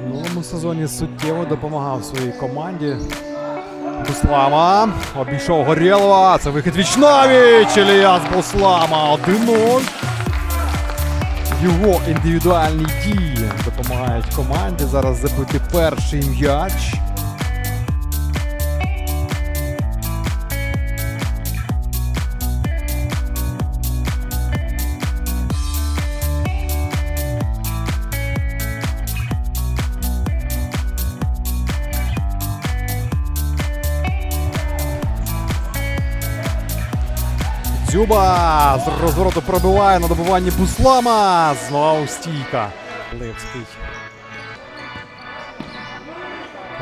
В минулому сезоні суттєво допомагав своїй команді. Буслама обійшов Горєлова. Це вихід вічнавіч. Іліас Буслама 1-0. Його індивідуальні дії допомагають команді зараз забити перший м'яч. Дзюба з розвороту пробиває на добуванні Буслама. Знову стійка. Левський.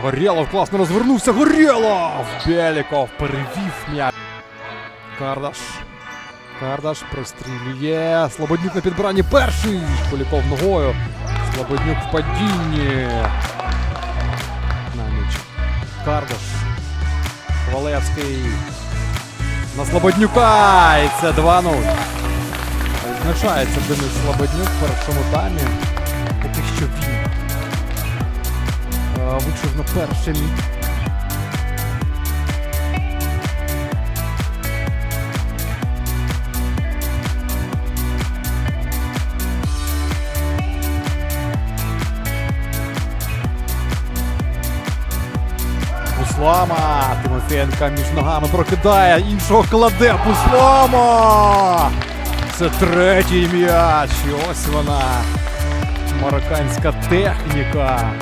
Горєлов класно розвернувся. Горєлов! Беліков перевів м'яч. Кардаш. Кардаш прострілює. Слободнюк на підбиранні перший. Поліков ногою. Слободнюк в падінні. На м'яч. Кардаш. Ковалевський. На Слободнюка! І це 2-0. Відзначається Денис Слободнюк в першому таймі. Поки що він е, вийшов на перше місце. Буслама. Тимофієнка між ногами прокидає, іншого кладе Буслама. Це третій м'яч. І ось вона. Марокканська техніка.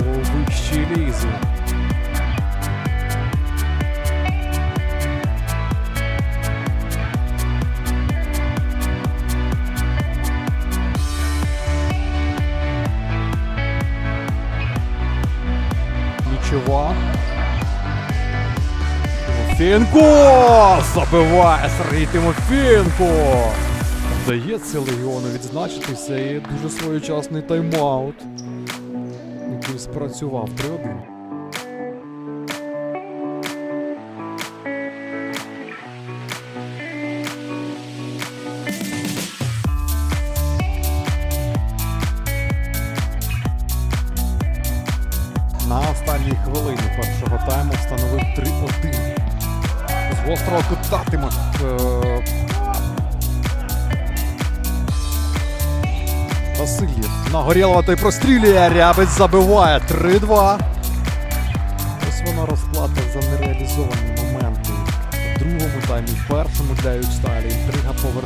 У вищій лізі. Нічого. Тимофієнко! Забиває Сергій Тимофінко! Вдається Легіону відзначитися і дуже своєчасний тайм-аут, який спрацював 3-1. На останній хвилині першого тайму встановив 3-1. З гострого кута Тимо... е, Васильєв. Нагорєлова той прострілює, Рябець забиває 3-2. Ось вона розплата за нереалізовані моменти. В другому таймі, в першому для Ючсталі. Інтрига повер...